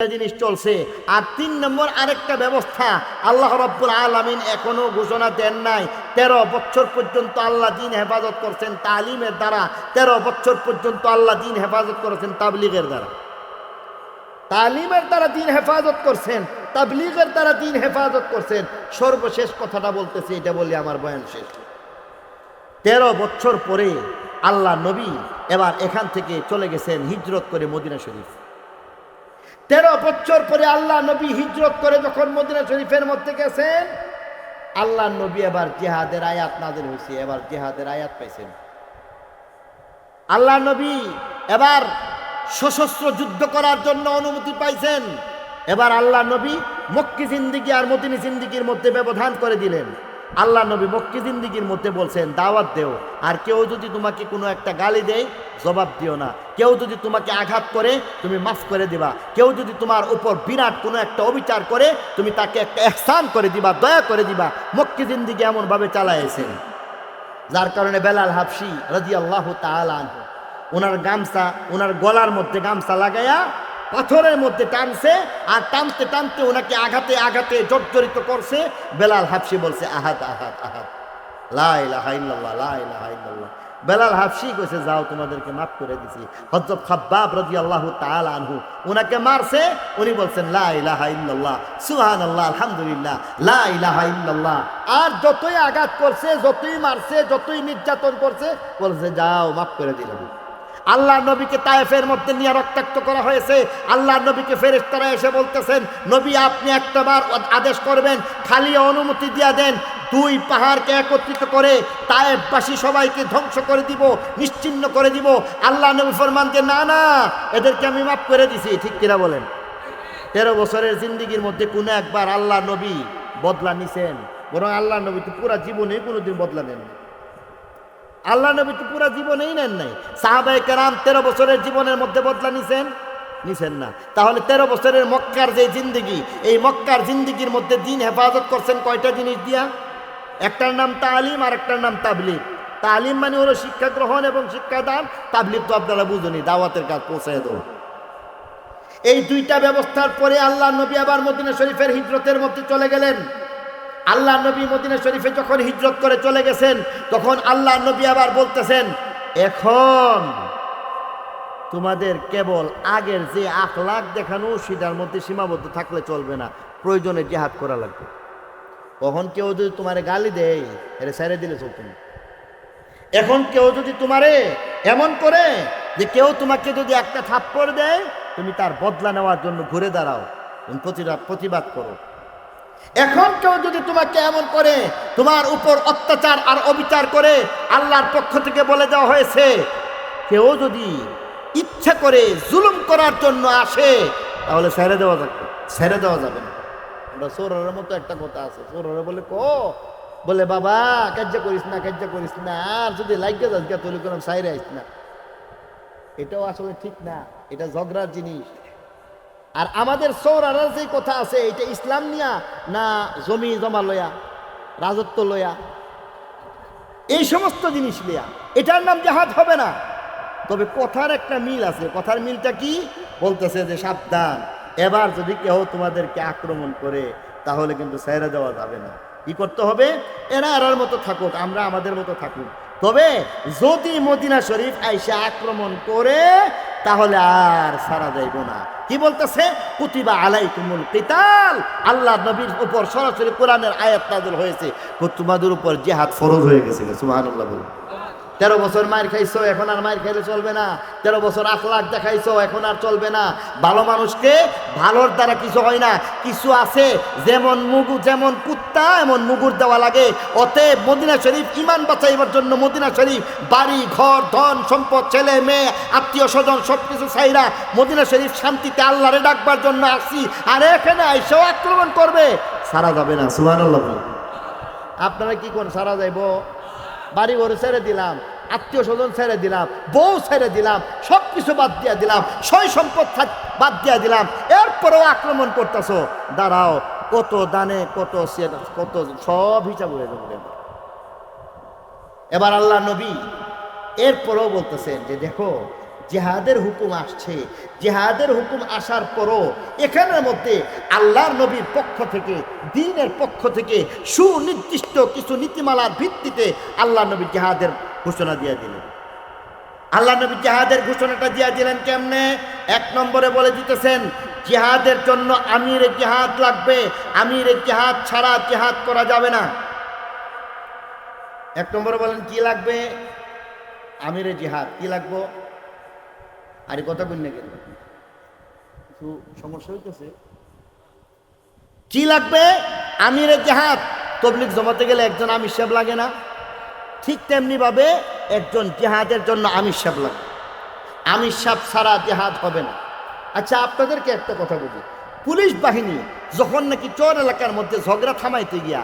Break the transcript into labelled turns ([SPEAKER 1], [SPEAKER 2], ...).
[SPEAKER 1] জিনিস চলছে। আর তিন নম্বর আরেকটা ব্যবস্থা, আল্লাহ রব্বুল আলমিন এখনও ঘোষণা দেন নাই, তেরো বছর পর্যন্ত আল্লাহ দিন হেফাজত করছেন তালিমের দ্বারা, তেরো বছর পর্যন্ত আল্লাহ দিন হেফাজত করেছেন তাবলিগের দ্বারা। তালিমের দ্বারা দিন হেফাজত করছেন, তাবলিগের দ্বারা দিন হেফাজত করছেন। সর্বশেষ কথাটা বলতেছি, এটা বলি আমার বয়ান শেষ। তেরো বছর পরে আল্লাহ নবী এবার এখান থেকে চলে গেছেন হিজরত করে মদিনা শরীফ। তেরো বছর পরে আল্লাহ নবী হিজরত করে যখন মদিনা শরীফের মধ্যে গেছেন, আল্লাহ নবী এবার জেহাদের আয়াত নাদের হয়েছে, এবার জেহাদের আয়াত পাইছেন। আল্লাহ নবী এবার সশস্ত্র যুদ্ধ করার জন্য অনুমতি পাইছেন। এবার আল্লাহ নবী মক্কি জিন্দিগি আর মদিনী জিন্দিগির মধ্যে ব্যবধান করে দিলেন। আল্লাহ নবী মক্কি জিন্দিগির মধ্যে বলছেন, দাওয়াত দেও। আর কেউ যদি তোমাকে কোনো একটা গালি দেয়, জবাব দিও না। কেউ যদি তোমাকে আঘাত করে, তুমি মাফ করে দিবা। কেউ যদি তোমার উপর বিরাট কোনো একটা অবিচার করে, তুমি তাকে একটা এহসান করে দিবা, দয়া করে দিবা। মক্কি জিন্দিগি এমনভাবে চালাইছেন যার কারণে বেলাল হাফসি রাজি আল্লাহ আনহু, ওনার গামছা, ওনার গলার মধ্যে গামছা লাগাইয়া পাথরের মধ্যে টানছে আর টানতে টানতে ওনাকে আঘাতে আঘাতে জর্জরিত করছে। বেলাল হাফসি বলছে আহাত আহাত আহাত বেলাল হাফসি কইছে, যাও, তোমাদেরকে মাফ করে দিছি। হজরত খাব্বাব রাজি আল্লাহ আনহু ওনাকে মারছে, উনি বলছেন, লা ইলাহা ইল্লাল্লাহ আল্লাহ আলহামদুলিল্লাহ, লা ইলাহা ইল্লাল্লাহ। আর যতই আঘাত করছে, যতই মারছে, যতই নির্যাতন করছে, বলছে, যাও, মাফ করে দিলাম। আল্লাহ নবীকে তায়েফের মধ্যে নিয়ে রক্তাক্ত করা হয়েছে। আল্লাহ নবীকে ফেরেশতারা এসে বলতেছেন, নবী, আপনি একটা বার আদেশ করবেন, খালি অনুমতি দিয়া দেন, দুই পাহাড়কে একত্রিত করে তায়েফবাসী সবাইকে ধ্বংস করে দিব নিশ্চিন্ন করে দিব। আল্লাহ নবী ফরমান যে না না, এদেরকে আমি মাফ করে দিছি। ঠিক কিনা বলেন? তেরো বছরের জিন্দিগির মধ্যে কোনো একবার আল্লাহ নবী বদলা নিছেন, বরং আল্লাহ নবী তো পুরা জীবনে কোনোদিন বদলা নেন আল্লাহ নবী তো পুরা জীবনেই নেন নাই। সাহাবাই কেরাম তেরো বছরের জীবনের মধ্যে বদলা নিছেন? নিছেন না। তাহলে তেরো বছরের মক্কার যে জিন্দিগি, এই মক্কার জিন্দিগির মধ্যে দিন হেফাজত করছেন কয়টা জিনিস দিয়া? একটার নাম তালিম আর একটার নাম তাবলিগ। তালিম মানে হলো শিক্ষা গ্রহণ এবং শিক্ষাদান তাবলিগ তো আপনারা বুঝুনি দাওয়াতের কাজ পৌঁছায় দেবো। এই দুইটা ব্যবস্থার পরে আল্লাহ নবী আবার মদিনা শরীফের হিজরতের মধ্যে চলে গেলেন। আল্লাহ নবী মদিনা শরীফে যখন হিজরত করে চলে গেছেন, তখন আল্লাহ নবী আবার বলতেছেন, এখন তোমাদের কেবল আগের যে আখলাখ দেখানো, সেটার মধ্যে সীমাবদ্ধ থাকলে চলবে না। প্রয়োজনে জেহাদ করা লাগবে। কখন কেউ যদি তোমারে গালি দেয় এটা ছেড়ে দিলে চলতো না এখন কেউ যদি তোমারে এমন করে যে কেউ তোমাকে যদি একটা থাপ্পড় দেয়, তুমি তার বদলা নেওয়ার জন্য ঘুরে দাঁড়াও। প্রতিবাদ করো। এখন কেউ যদি তোমাকে এমন করে, তোমার উপর অত্যাচার আর অবিচার করে, আল্লাহর পক্ষ থেকে বলে দেওয়া হয়েছে, কেউ যদি ইচ্ছা করে জুলুম করার জন্য আসে, তাহলে ছেড়ে দেওয়া যাবে, ছেড়ে দেওয়া যাবে না। সোরের মতো একটা কথা আছে সোরের বলে, কো? বলে, বাবা কার্য করিস না কার্য করিস না, আর যদি লাগে যাস গা তুলি কোনো সাইরে আইস না। এটাও আসলে ঠিক না, এটা ঝগড়ার জিনিস। আর আমাদের সৌরার যে কথা আছে এটা ইসলাম নিয়া না জমি জমা লয়া, রাজত্ব লয়া? এই সমস্ত জিনিস লিয়া। এটার নাম জাহাজ হবে না। তবে কথার একটা মিল আছে। কথার মিলটা কি? বলতেছে যে সাবধান। এবার যদি কেউ তোমাদেরকে আক্রমণ করে, তাহলে কিন্তু ছেড়ে দেওয়া যাবে না। কি করতে হবে? এরা এরার মতো থাকুক, আমরা আমাদের মতো থাকুক। তবে যদি মদিনা শরীফ আইসা আক্রমণ করে তাহলে আর সারা যাইব না। কি বলতেছে? কুতিবা আলাইকুমুল কিতাল। আল্লাহ নবীর উপর সরাসরি কোরআনের আয়াত নাযিল হয়েছে। তোমাদের উপর জিহাদ ফরজ হয়ে গেছে সুবহানাল্লাহ বলুন তেরো বছর মায়ের খাইছো, এখন আর মায়ের খাইলে চলবে না। তেরো বছর আখলাখ দেখাইছো, এখন আর চলবে না। ভালো মানুষকে ভালোর দ্বারা কিছু হয় না। কিছু আছে, যেমন মুগু, যেমন কুত্তা এমন মুগুর দেওয়া লাগে। অতএব মদিনা শরীফ ইমান বাঁচাইবার জন্য মদিনা শরীফ, বাড়ি, ঘর, ধন, সম্পদ, ছেলে, মেয়ে, আত্মীয় স্বজন সব কিছু চাইরা মদিনা শরীফ শান্তিতে আল্লাহরে ডাকবার জন্য আসছি। আর এখানে আইসেও আক্রমণ করবে। সারা যাবে না সুহান আপনারা কি কোন সারা যাইব? বাড়ি ঘরে ছেড়ে দিলাম, আত্মীয় স্বজন ছেড়ে দিলাম, বউ ছেড়ে দিলাম সব কিছু বাদ দিয়া দিলাম সয় সম্পদ বাদ দিয়া দিলাম, এরপরেও আক্রমণ করতেছো। দাঁড়াও কত দানে, কত কত সব হিসাব হয়ে যাবে। এবার আল্লাহ নবী এরপরেও বলতেছেন যে, দেখো, জেহাদের হুকুম আসছে। জেহাদের হুকুম আসার পরও এখানের মধ্যে আল্লাহর নবীর পক্ষ থেকে, দিনের পক্ষ থেকে সুনির্দিষ্ট কিছু নীতিমালার ভিত্তিতে আল্লাহ নবী জেহাদের ঘোষণা দিয়ে দিলেন। আল্লাহ নবী জেহাদের ঘোষণাটা দিয়ে দিলেন কেমনে? এক নম্বরে বলে দিতেছেন জেহাদের জন্য আমির জেহাদ লাগবে। আমির জেহাদ ছাড়া জেহাদ করা যাবে না। এক নম্বরে বলেন কি লাগবে? আমিরে জিহাদ কি লাগবো? আরে কথা কন্যা কেন? কিছু সমস্যা হইতেছে। কি লাগবে? আমিরে জেহাদ। তবলিক জমাতে গেলে একজন আমির সাহেব লাগে না। ঠিক তেমনি ভাবে একজন জেহাদের জন্য আমির সাহেব লাগে। আমির সাহেব ছাড়া জেহাদ হবে না। আচ্ছা আপনাদেরকে একটা কথা বলি। পুলিশ বাহিনী যখন নাকি চর এলাকার মধ্যে ঝগড়া থামাইতে গিয়া